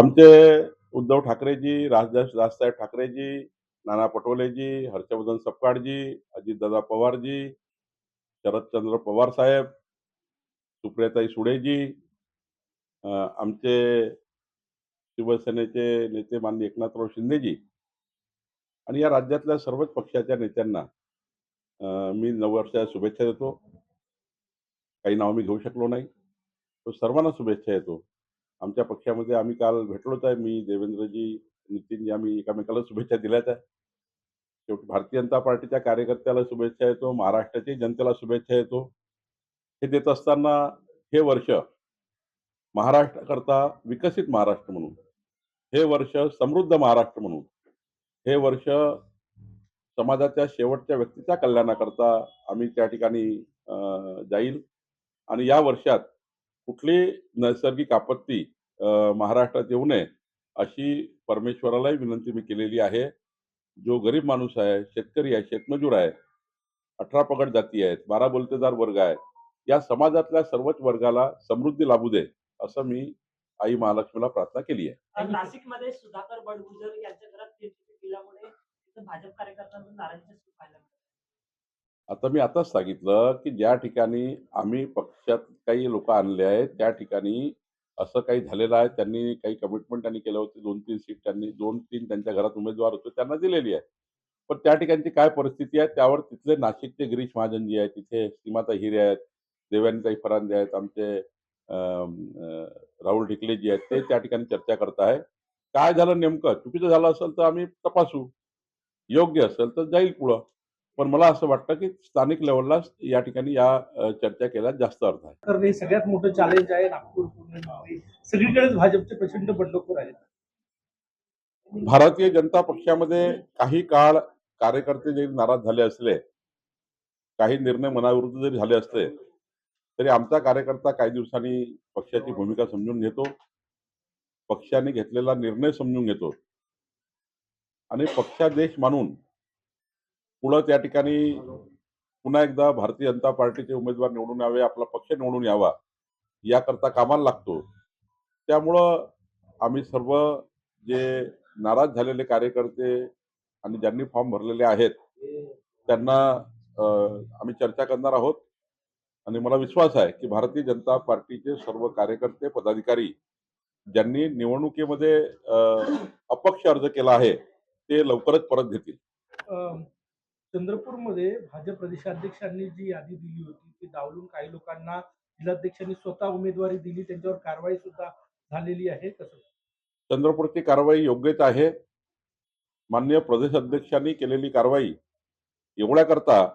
आमचे उद्धव ठाकरेजी राजदास राजसाहेब ठाकरेजी नाना पटोलेजी हर्षवर्धन सपकाळजी अजितदादा पवारजी शरदचंद्र पवार साहेब सुप्रियाताई सुडेजी अं, आमचे शिवसेनेचे नेते माननीय एकनाथराव शिंदेजी आणि या राज्यातल्या सर्वच पक्षाच्या नेत्यांना मी नऊ वर्षाच्या शुभेच्छा देतो. काही नाव मी घेऊ शकलो नाही. तो सर्वांना शुभेच्छा देतो. आमच्या पक्षामध्ये आम्ही काल भेटलोच आहे. मी देवेंद्रजी नितीनजी आम्ही एकामेकाला शुभेच्छा दिल्याच आहे. शेवटी भारतीय जनता पार्टीच्या कार्यकर्त्याला शुभेच्छा येतो. महाराष्ट्राच्या जनतेला शुभेच्छा येतो. हे देत असताना हे वर्ष महाराष्ट्राकरता विकसित महाराष्ट्र म्हणून हे वर्ष समृद्ध महाराष्ट्र म्हणून हे वर्ष समाजाच्या शेवटच्या व्यक्तीच्या कल्याणाकरता आम्ही त्या ठिकाणी जाईल. आणि या वर्षात कुठली नैसर्गिक आपत्ती महाराष्ट्रात येऊ नये अशी परमेश्वरालाही विनंती मी केलेली आहे. जो गरीब माणूस आहे शेतकरी आहे शेतमजूर आहे अठरा पगड जाती आहेत बारा बोलतेदार वर्ग आहे या समाजातल्या सर्वच वर्गाला समृद्धी लाभू दे असं मी आई महालक्ष्मीला प्रार्थना केली आहे. नाशिकमध्ये सुधाकर बडगुजर यांच्या घरात भाजप कार्यकर्त्यांना नाराजी आता मी आताच सांगितलं की ज्या ठिकाणी आम्ही पक्षात काही लोक आणले आहेत त्या ठिकाणी असं काही झालेलं आहे. त्यांनी काही कमिटमेंट त्यांनी केलं होते. दोन तीन सीट त्यांनी दोन तीन त्यांच्या घरात उमेदवार होते त्यांना दिलेली आहे. पण त्या ठिकाणची काय परिस्थिती आहे? त्यावर तिथले नाशिकचे गिरीश महाजन जी आहेत तिथे सीमाता हिरे आहेत देवानीताई फरांदे आहेत आमचे राहुल ढिकले जी आहेत ते त्या ठिकाणी चर्चा करत आहे. काय झालं नेमकं? चुकीचं झालं असेल तर आम्ही तपासू. योग्य असेल तर जाईल पुढं. पण मला असं वाटतं की स्थानिक लेवलला या ठिकाणी या चर्चा केल्यास जास्त अर्थ आहे. तर हे सगळ्यात मोठं चॅलेंज आहे नागपूर सगळीकडेच भाजपचे प्रचंड बंडखोर आहेत. भारतीय जनता पक्षामध्ये काही काळ कार्यकर्ते जरी नाराज झाले असले काही निर्णय मनाविरुद्ध जरी झाले असले तरी आमचा कार्यकर्ता काही दिवसांनी पक्षाची भूमिका समजून घेतो पक्षाने घेतलेला निर्णय समजून घेतो. आणि पक्षादेश मानून पुढं त्या ठिकाणी पुन्हा एकदा भारतीय जनता पार्टीचे उमेदवार निवडून यावे आपला पक्ष निवडून यावा याकरता कामाला लागतो. त्यामुळं आम्ही सर्व जे नाराज झालेले कार्यकर्ते आणि ज्यांनी फॉर्म भरलेले आहेत त्यांना आम्ही चर्चा करणार आहोत. आणि मला विश्वास आहे की भारतीय जनता पार्टीचे सर्व कार्यकर्ते पदाधिकारी ज्यांनी निवडणुकीमध्ये अपक्ष अर्ज केला आहे ते लवकरच परत घेतील. चंद्रपूरमध्ये भाजप प्रदेशाध्यक्षांनी जी यादी दिली होती ती डावलून काही लोकांना जिल्हाध्यक्षांनी स्वतः उमेदवारी दिली त्यांच्यावर कारवाई सुद्धा झालेली आहे कसं? चंद्रपूरची कारवाई योग्यच आहे. माननीय प्रदेश अध्यक्षांनी केलेली कारवाई एवढ्या करता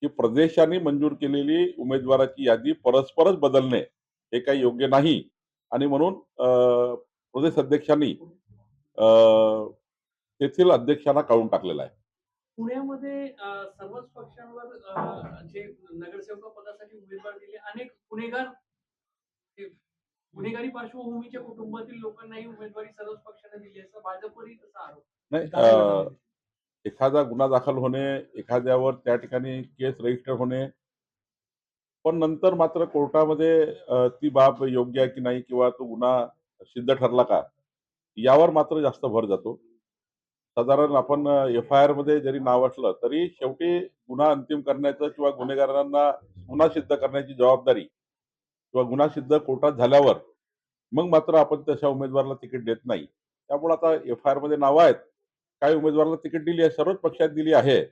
की प्रदेशाने मंजूर केलेली उमेदवाराची यादी परस्परच बदलणे हे काही योग्य नाही. आणि म्हणून अं, प्रदेश अध्यक्षांनी अं, तेथील अध्यक्षांना काढून टाकलेला आहे. पुण्यामध्ये सर्वच पक्षांवर जे नगरसेवक पदासाठी उमेदवार दिले अनेक गुन्हेगार गुन्हेगारी पार्श्वभूमीच्या कुटुंबातील लोकांनाही उमेदवारी सर्वच पक्षाने दिली असं भाजपवरही तसा आरोप. नाही एखादा गुन्हा दाखल होणे एखाद्यावर त्या ठिकाणी केस रजिस्टर होणे पण नंतर मात्र कोर्टामध्ये ती बाब योग्य आहे की नाही किंवा तो गुन्हा सिद्ध ठरला का यावर मात्र जास्त भर जातो. साधारण आपण एफ आय आरमध्ये जरी नाव असलं तरी शेवटी गुन्हा अंतिम करण्याचं किंवा गुन्हेगारांना गुन्हा सिद्ध करण्याची जबाबदारी किंवा गुन्हा सिद्ध कोर्टात झाल्यावर मग मात्र आपण तशा उमेदवाराला तिकीट देत नाही. त्यामुळे आता एफ आय आरमध्ये नावं आहेत. काही उमेदवाराला तिकीट दिली आहे सर्वच पक्षात दिली आहे.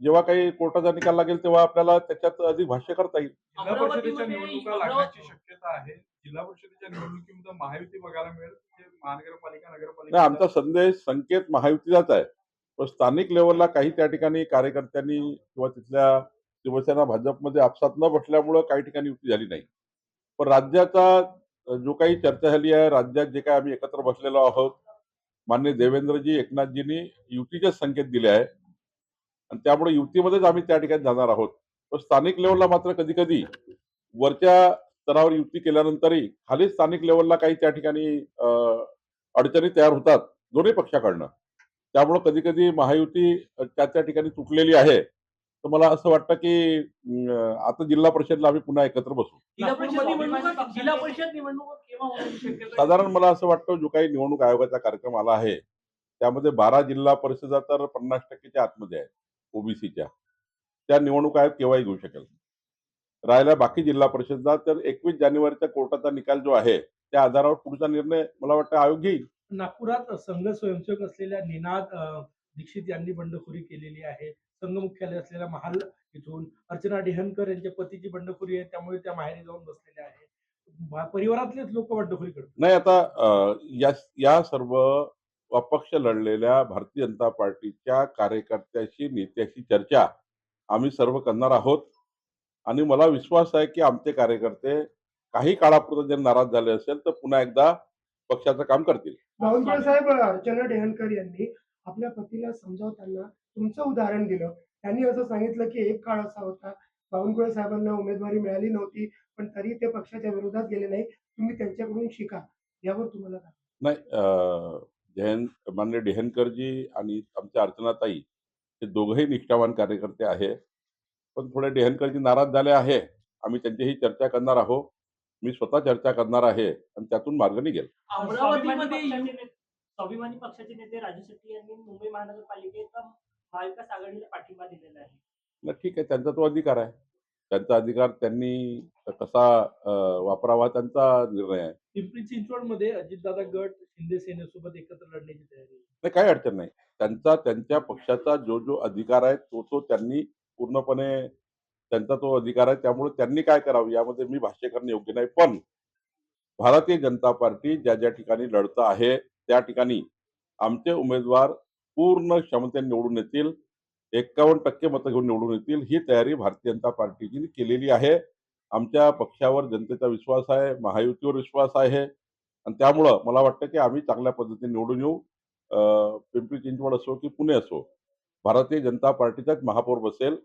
जेव्हा काही कोर्टाचा निकाल लागेल तेव्हा आपल्याला त्याच्यात अधिक भाष्य करता येईल. जिल्हा परिषदेच्या अमरावतीमध्ये- निवडणुका लागण्याची शक्यता आहे. जिल्हा परिषदेच्या निवडणुकीमध्ये महायुती बघायला मिळेल जे महानगरपालिका नगरपालिका. आमचा संदेश संकेत महायुतीचाच आहे. पण स्थानिक लेवलला काही त्या ठिकाणी कार्यकर्त्यांनी किंवा तिथल्या शिवसेना भाजपमध्ये आपसात न बसल्यामुळं काही ठिकाणी युती झाली नाही. पण राज्याचा जो काही चर्चा झाली आहे राज्यात जे काही आम्ही एकत्र बसलेलो आहोत मान्य देवेंद्रजी एकनाथजींनी युतीचेच संकेत दिले आहे आणि त्यामुळे युतीमध्येच आम्ही त्या ठिकाणी जाणार आहोत. पण स्थानिक लेवलला मात्र कधी कधी वरच्या स्तरावर युती केल्यानंतरही खाली स्थानिक लेवलला काही त्या ठिकाणी अ, अडचणी तयार होतात दोन्ही पक्षाकडनं. त्यामुळं कधी कधी महायुती त्या त्या ठिकाणी तुटलेली आहे. तर मला असं वाटतं की आता जिल्हा परिषदला आम्ही पुन्हा एकत्र बसू? साधारण मला असं वाटतं जो काही निवडणूक आयोगाचा कार्यक्रम आला आहे त्यामध्ये बारा जिल्हा परिषदा तर पन्नास टक्केच्या आतमध्ये आहे ओबीसीच्या. त्या निवडणूक आयोग केव्हाही घेऊ शकेल. राहिला बाकी जिल्हा परिषदा तर एकवीस जानेवारीचा कोर्टाचा निकाल जो आहे त्या आधारावर पुढचा निर्णय मला वाटतं आयोग घेईल. नागपुरात संघ स्वयंसेवक असलेल्या निनाद दीक्षित यांनी बंडखोरी केलेली आहे. संघ मुख्यालय असलेल्या महाल इथून अर्चना डेहनकर यांच्या पतीची बंडखोरी आहे त्यामुळे त्या माहेरी जाऊन बसलेल्या आहेत. परिवारातलेच लोक बंडखोरी करतात. नाही आता या या सर्व अपक्ष लढलेल्या भारतीय जनता पार्टीच्या कार्यकर्त्याशी नेत्याशी चर्चा आम्ही सर्व करणार आहोत. आणि मला विश्वास आहे की आमचे कार्यकर्ते काही काळापुरते जर नाराज झाले असेल तर पुन्हा एकदा पक्षाचं काम करतील. बावनकुळे साहेब अर्चना डेहनकर यांनी आपल्या पतीला समजावताना तुमचं उदाहरण दिलं. त्यांनी असं सांगितलं की एक काळ असा होता बावनकुळे साहेबांना उमेदवारी मिळाली नव्हती पण तरी ते पक्षाच्या विरोधात गेले नाही तुम्ही त्यांच्याकडून शिका. यावर तुम्हाला काय नाही अं, जयंत मान्य डेहनकरजी आणि आमच्या अर्चनाताई हे दोघंही निष्ठावान कार्यकर्ते आहे. पण थोडे डेहनकरजी नाराज झाले आहे. आम्ही त्यांच्याशी चर्चा करणार आहोत. मी स्वतः चर्चा करणार आहे आणि त्यातून मार्ग निघेल. स्वाभिमानी पक्षाचे नेते- राजू शेट्टी यांनी मुंबई महानगरपालिकेत महाविकास आघाडीला पाठिंबा दिलेला आहे. नाही ठीक आहे. त्यांचा तो अधिकार आहे. त्यांचा अधिकार त्यांनी कसा वापरावा त्यांचा निर्णय आहे. पिंपरी चिंचवडमध्ये अजितदादा गट शिंदे सेनेसोबत एकत्र लढण्याची तयारी. नाही काही अडचण नाही. त्यांचा त्यांच्या पक्षाचा जो जो अधिकार आहे तो तो त्यांनी पूर्णपणे त्यांचा तो अधिकार आहे. त्यामुळे त्यांनी काय करावं यामध्ये मी भाष्य करणं योग्य नाही. पण भारतीय जनता पार्टी ज्या ज्या ठिकाणी लढत आहे त्या ठिकाणी आमचे उमेदवार पूर्ण क्षमतेने निवडून येतील. एक्कावन्न टक्के मतं घेऊन निवडून येतील. ही तयारी भारतीय जनता पार्टीची केलेली आहे. आमच्या पक्षावर जनतेचा विश्वास आहे महायुतीवर विश्वास आहे. आणि त्यामुळं मला वाटतं की आम्ही चांगल्या पद्धतीने निवडून येऊ. अं, पिंपरी चिंचवड असो की पुणे असो. भारतीय जनता पार्टीचाच महापौर बसेल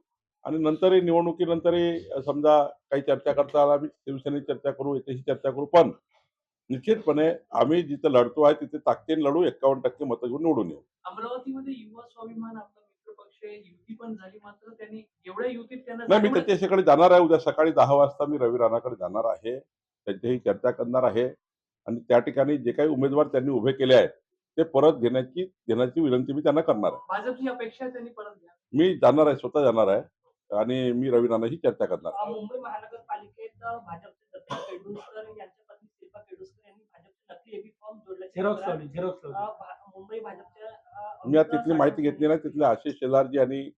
आणि नंतरही निवडणुकीनंतरही समजा काही चर्चा करता आला आम्ही शिवसेनेची चर्चा करू याच्याशी चर्चा करू पण निश्चितपणे आम्ही जिथं लढतो आहे तिथे ताकदीने लढू एक्कावन्न टक्के मतं घेऊन निवडून येऊ. अमरावतीमध्ये युवा स्वाभिमान नाही मी त्याच्याकडे जाणार आहे उद्या सकाळी दहा वाजता मी रवी राणाकडे जाणार आहे त्यांच्याही चर्चा करणार आहे आणि त्या ठिकाणी जे काही उमेदवार त्यांनी उभे केले आहेत ते परत घेण्याची घेण्याची विनंती मी त्यांना करणार आहे. भाजपची अपेक्षा आहे त्यांनी परत घ्या. मी जाणार आहे स्वतः जाणार आहे आणि मी रवी राणाशी चर्चा करणार आहे. अ, मुंबई महानगरपालिकेत भाजपचे दत्ता केडुसकर यांच्या पत्नी शिल्पा केडुसकर यांनी भाजपचे नकली एबी फॉर्म जोडल्याची झेरॉक्स लावली झेरॉक्स अ, लावली भा- मुंबई भाजपच्या अ, मी आज तिथली माहिती घेतली नाही तिथले आशिष शेलारजी आणि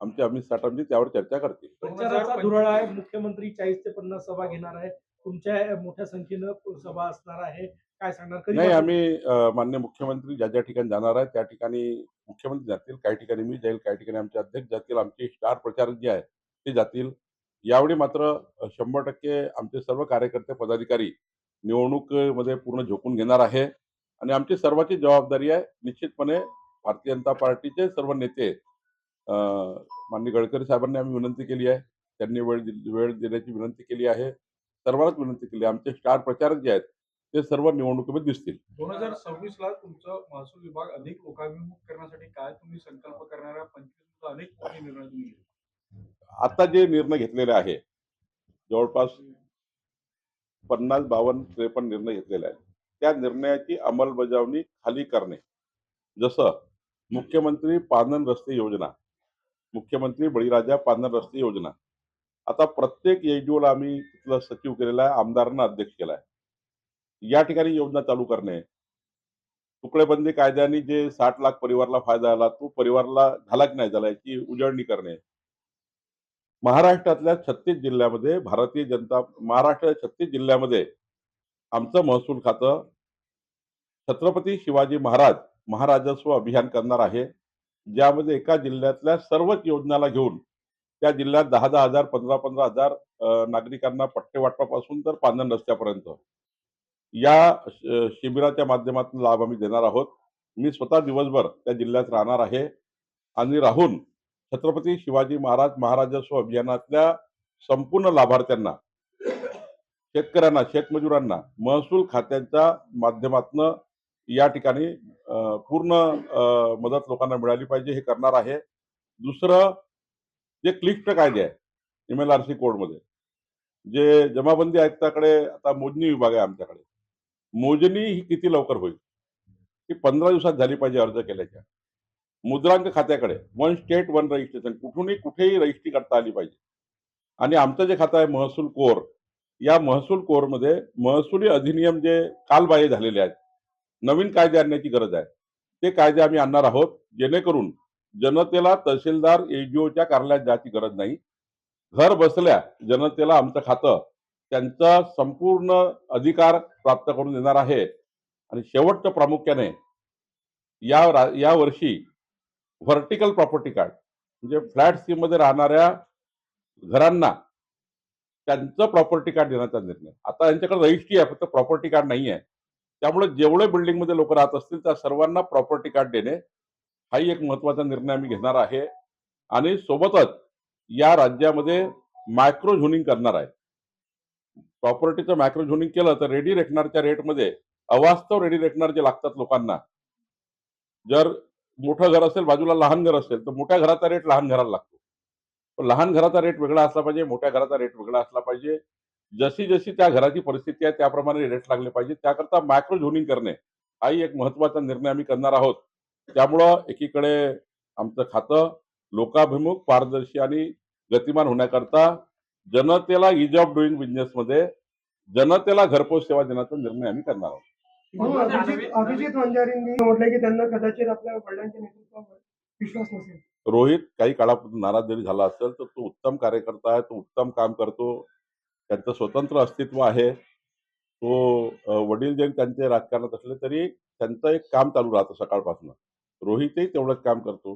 आमचे अमित साटमजी त्यावर चर्चा करतील. प्रचाराचा धुरळा आहे मुख्यमंत्री चाळीस ते पन्नास सभा घेणार आहे. तुमच्या मोठ्या संख्येनं सभा असणार आहे. काय सांगणार? नाही आम्ही अ, मान्य मुख्यमंत्री ज्या ज्या ठिकाणी जाणार आहे त्या ठिकाणी मुख्यमंत्री जातील काही ठिकाणी मी जाईल काही ठिकाणी आमचे अध्यक्ष जातील आमचे स्टार प्रचारक जे आहेत ते जातील. यावेळी मात्र अ, शंभर टक्के आमचे सर्व कार्यकर्ते पदाधिकारी निवडणुकीमध्ये पूर्ण झोकून घेणार आहे. आणि आमची सर्वांची जबाबदारी आहे निश्चितपणे भारतीय जनता पार्टीचे सर्व नेते अ, माननीय गडकरी साहेबांनी आम्ही विनंती केली आहे. त्यांनी वेळ वेळ देण्याची विनंती केली आहे. सर्वांनाच विनंती केली आहे. आमचे स्टार प्रचारक जे आहेत ते सर्व निवडणुकीमध्ये दिसतील. दोन हजार सव्वीस ला तुमचं महसूल विभाग अधिक लोकाभिमुख करण्यासाठी काय तुम्ही संकल्प करणाऱ्या पंचवीस अनेक मोठे निर्णय तुम्ही घेतले. आता जे निर्णय घेतलेले आहे जवळपास पन्नास बावन्न त्रेपन्न निर्णय घेतलेले आहेत. त्या निर्णयाची अंमलबजावणी खाली करणे. जसं मुख्यमंत्री पानन रस्ते योजना मुख्यमंत्री बळीराजा पानन रस्ते योजना. आता प्रत्येक एजओला आम्ही तिथलं सचिव केलेला आहे आमदारांना अध्यक्ष केला आहे. या ठिकाणी योजना चालू करणे. तुकडेबंदी कायद्याने जे साठ लाख परिवाराला फायदा झाला तो परिवाराला झाला की नाही झाला याची उजळणी करणे. महाराष्ट्रातल्या छत्तीस जिल्ह्यामध्ये भारतीय जनता महाराष्ट्राच्या छत्तीस जिल्ह्यामध्ये आमचं महसूल खातं छत्रपती शिवाजी महाराज महाराजस्व अभियान करणार आहे. ज्यामध्ये एका जिल्ह्यातल्या सर्वच योजनाला घेऊन त्या जिल्ह्यात दहा दहा हजार पंधरा पंधरा हजार नागरिकांना पट्टे वाटपापासून तर पांधन रस्त्यापर्यंत या शिबिराच्या माध्यमातून लाभ आम्ही देणार आहोत. मी स्वतः दिवसभर त्या जिल्ह्यात राहणार आहे. आणि राहून छत्रपती शिवाजी महाराज महाराजस्व अभियानातल्या संपूर्ण लाभार्थ्यांना शेतकऱ्यांना शेतमजुरांना महसूल खात्याच्या माध्यमातून या ठिकाणी पूर्ण मदत लोकांना मिळाली पाहिजे हे करणार आहे. दुसरं जे क्लिष्ट कायदे आहे एम एल आर सी कोडमध्ये जे जमाबंदी आयुक्ताकडे आता मोजणी विभाग आहे आमच्याकडे. मोजणी ही किती लवकर होईल? ती पंधरा दिवसात झाली पाहिजे अर्ज केल्याच्या. मुद्रांक खात्याकडे वन स्टेट वन रजिस्ट्रेशन कुठूनही कुठेही रजिस्ट्री करता आली पाहिजे. आणि आमचं जे खातं आहे महसूल कोर या महसूल कोरमध्ये महसुली अधिनियम जे कालबाह्य झालेले आहेत नवीन कायदे आणण्याची गरज आहे. ते कायदे आम्ही आणणार आहोत जेणेकरून जनतेला तहसीलदार एजीओच्या कार्यालयात जायची गरज नाही. घर बसल्या जनतेला आमचं खातं त्यांचा संपूर्ण अधिकार प्राप्त करून देणार आहे. आणि शेवटचं प्रामुख्याने या रा या वर्षी व्हर्टिकल प्रॉपर्टी कार्ड म्हणजे फ्लॅट स्कीममध्ये राहणाऱ्या घरांना त्यांचं प्रॉपर्टी कार्ड देण्याचा निर्णय. आता यांच्याकडे रजिस्ट्री आहे फक्त प्रॉपर्टी कार्ड नाही आहे त्यामुळे जेवढे बिल्डिंगमध्ये लोक राहत असतील त्या सर्वांना प्रॉपर्टी कार्ड देणे हाही एक महत्त्वाचा निर्णय आम्ही घेणार आहे. आणि सोबतच या राज्यामध्ये मायक्रो झोनिंग करणार आहे. प्रॉपर्टीचं मॅक्रो झोनिंग केलं तर रेडी रेकनरच्या रेटमध्ये अवास्तव रेडी रेकनर जे लागतात लोकांना. जर मोठं घर असेल बाजूला लहान घर असेल तर मोठ्या घराचा रेट लहान घराला लागतो. पण लहान घराचा रेट वेगळा असला पाहिजे मोठ्या घराचा रेट वेगळा असला पाहिजे. जशी जशी त्या घराची परिस्थिती आहे त्याप्रमाणे रेट लागले पाहिजे. त्याकरता मायक्रो झोनिंग करणे हाही एक महत्त्वाचा निर्णय आम्ही करणार आहोत. त्यामुळं एकीकडे आमचं खातं लोकाभिमुख पारदर्शी आणि गतिमान होण्याकरता जनतेला इज ऑफ डुईंग बिझनेसमध्ये जनतेला घरपोच सेवा देण्याचा निर्णय आम्ही करणार आहोत. भाऊ, अभिजित अभिजित वंजारींनी म्हटलं की त्यांना कदाचित आपल्या वडिलांच्या नेतृत्वावर विश्वास नसेल. रोहित काही काळापासून नाराज जरी झाला असेल तर तो उत्तम कार्यकर्ता आहे तो उत्तम काम करतो. त्यांचं स्वतंत्र अस्तित्व आहे. तो वडील जरी त्यांचे राजकारणात असले तरी त्यांचं एक काम चालू राहतं सकाळपासून. रोहितही तेवढंच काम करतो.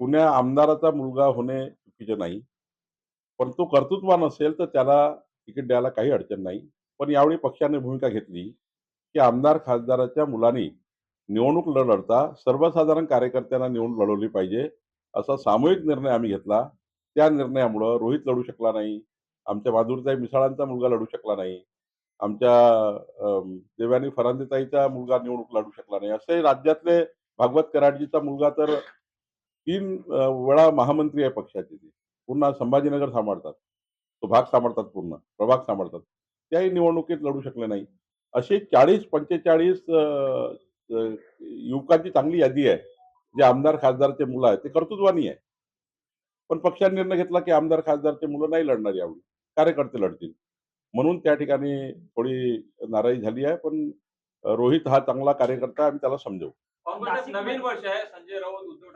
पुण्या आमदाराचा मुलगा होणे चुकीचे नाही. पण तो कर्तृत्वान असेल तर त्याला तिकीट द्यायला काही अडचण नाही. पण यावेळी पक्षाने भूमिका घेतली की आमदार खासदाराच्या मुलांनी निवडणूक न लढता सर्वसाधारण कार्यकर्त्यांना निवडणूक लढवली पाहिजे असा सामूहिक निर्णय आम्ही घेतला. त्या निर्णयामुळं रोहित लढू शकला नाही. आमच्या माधुरीताई मिसाळांचा मुलगा लढू शकला नाही. आमच्या अम, देवानी फरांदेताईचा मुलगा निवडणूक लढू शकला नाही. असे राज्यातले भागवत कराडजीचा मुलगा तर तीन वेळा महामंत्री आहे पक्षाचे ते. पूर्ण संभाजीनगर सांभाळतात. तो भाग सांभाळतात पूर्ण प्रभाग सांभाळतात. त्याही निवडणुकीत लढू शकले नाही. अशी चाळीस पंचेचाळीस युवकांची चांगली यादी आहे. जे आमदार खासदारचे मुलं आहेत ते कर्तृत्वानी आहे. पण पक्षाने निर्णय घेतला की आमदार खासदारचे मुलं नाही लढणार यावेळी. कार्यकर्ते लढतील. म्हणून त्या ठिकाणी थोडी नाराजी झाली आहे पण रोहित हा चांगला कार्यकर्ता आम्ही त्याला समजवू. नवीन वर्ष आहे. संजय राऊत उद्धव